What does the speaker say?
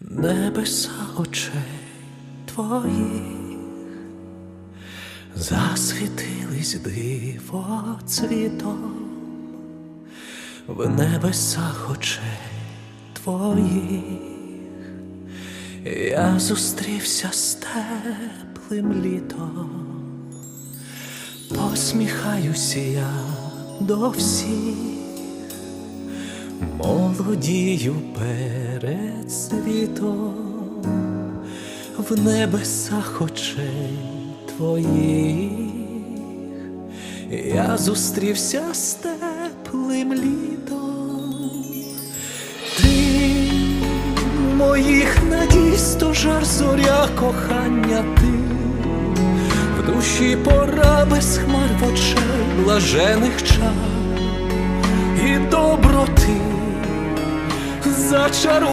небеса очей твоїх засвітились диво цвітом в небесах очей твоїх. Я зустрівся з теплим літом, посміхаюся я до всіх, молодію перед світом, в небесах очей твоїх. Я зустрівся з теплим літом. Ти моїх надій стожар зоря кохання ти в душі пора без хмар в очей блажених чар such a